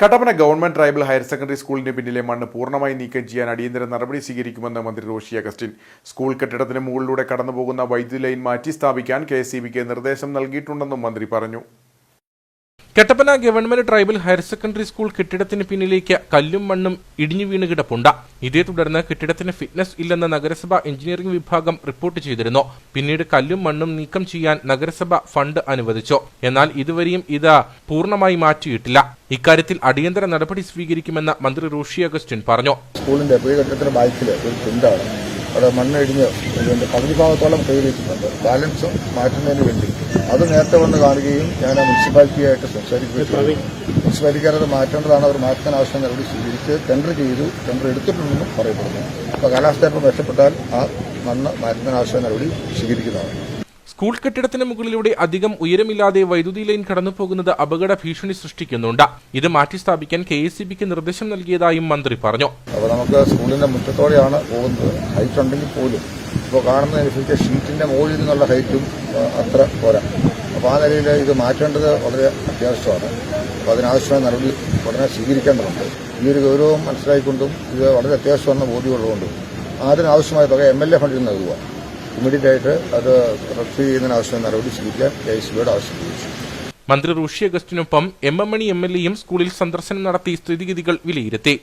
Kattappana government tribal higher secondary സ്കൂളിന്റെ പിന്നിലെ മണ്ണ് പൂർണമായി നീക്കം ചെയ്യാൻ അടിയന്തര നടപടി സ്വീകരിക്കുമെന്ന് മന്ത്രി റോഷി അഗസ്റ്റിൻ. സ്കൂൾ കെട്ടിടത്തിന് മുകളിലൂടെ കടന്നുപോകുന്ന വൈദ്യുതി ലൈൻ മാറ്റി സ്ഥാപിക്കാൻ കെ നിർദ്ദേശം നൽകിയിട്ടുണ്ടെന്നും മന്ത്രി പറഞ്ഞു. Kattappana government tribal higher secondary school കെട്ടിടത്തിന് പിന്നിലേക്ക് കല്ലും മണ്ണും ഇടിഞ്ഞു വീണ് കിടപ്പുണ്ട് ഇതേ തുടർന്ന് കെട്ടിടത്തിന് ഫിറ്റ്നസ് ഇല്ലെന്ന് നഗരസഭ എഞ്ചിനീയറിംഗ് വിഭാഗം റിപ്പോർട്ട് ചെയ്തിരുന്നു. പിന്നീട് കല്ലും മണ്ണും നീക്കം ചെയ്യാൻ നഗരസഭ ഫണ്ട് അനുവദിച്ചു. എന്നാൽ ഇതുവരെയും ഇത് പൂർണമായി മാറ്റിയിട്ടില്ല. ഇക്കാര്യത്തിൽ അടിയന്തര നടപടി സ്വീകരിക്കുമെന്ന് മന്ത്രി റോഷി അഗസ്റ്റിൻ പറഞ്ഞു. സ്കൂളിന്റെ അവിടെ മണ്ണിടിഞ്ഞ് ഇതിന്റെ പകുതി ഭാഗത്തോളം കയറിയിട്ടുണ്ട്. ബാലൻസ് മാറ്റുന്നതിന് വേണ്ടി. അത് നേരത്തെ വന്ന് കാണുകയും ഞാൻ ആ മുനിസിപ്പാലിറ്റിയായിട്ട് സംസാരിക്കുകയും മുനിസിപ്പാലിറ്റിക്കാരത് മാറ്റേണ്ടതാണ്. അവർ മാറ്റാൻ ആവശ്യം നടപടി സ്വീകരിച്ച് ടെൻഡർ ചെയ്തു. ടെൻഡർ എടുത്തിട്ടുണ്ടെന്നും പറയപ്പെടുന്നു. അപ്പോൾ കാലാവസ്ഥ ഇപ്പം മെച്ചപ്പെട്ടാൽ ആ മണ്ണ് മാറ്റുന്നതിന് ആവശ്യം നടപടി സ്വീകരിക്കുന്നതാണ്. സ്കൂൾ കെട്ടിടത്തിന് മുകളിലൂടെ അധികം ഉയരമില്ലാതെ വൈദ്യുതി ലൈൻ കടന്നുപോകുന്നത് അപകട ഭീഷണി സൃഷ്ടിക്കുന്നുണ്ട്. ഇത് മാറ്റിസ്ഥാപിക്കാൻ കെ എസ് ബിക്ക് നിർദ്ദേശം നൽകിയതായും മന്ത്രി പറഞ്ഞു. അപ്പോൾ നമുക്ക് സ്കൂളിന്റെ മുറ്റത്തോടെയാണ് പോകുന്നത്. ഹൈറ്റ് ഉണ്ടെങ്കിൽ പോലും ഇപ്പോൾ കാണുന്നതനുസരിച്ച് ഷീറ്റിന്റെ മുകളിൽ നിന്നുള്ള ഹൈറ്റും അത്ര പോരാ. അപ്പോൾ ആ നിലയിൽ ഇത് മാറ്റേണ്ടത് വളരെ അത്യാവശ്യമാണ്. അപ്പോൾ അതിനാവശ്യമായ നടപടി ഉടനെ സ്വീകരിക്കേണ്ടതുണ്ട്. ഈ ഒരു ഗൗരവം മനസ്സിലാക്കിക്കൊണ്ടും ഇത് വളരെ അത്യാവശ്യമെന്ന ബോധ്യമുള്ളതുകൊണ്ടും അതിനാവശ്യമായ തുക എം എൽ എ ഫണ്ടിൽ നൽകുക. ഇമ്മീഡിയറ്റ് ആയിട്ട് അത് റെക്ട് ചെയ്യുന്നതിന് ആവശ്യമായ നടപടി സ്വീകരിക്കാൻ കെ എസ് ബിയോട് ആവശ്യപ്പെട്ടു മന്ത്രി Roshi അഗസ്റ്റിനൊപ്പം M M Mani M L എയും സ്കൂളിൽ സന്ദർശനം നടത്തി സ്ഥിതിഗതികൾ വിലയിരുത്തി.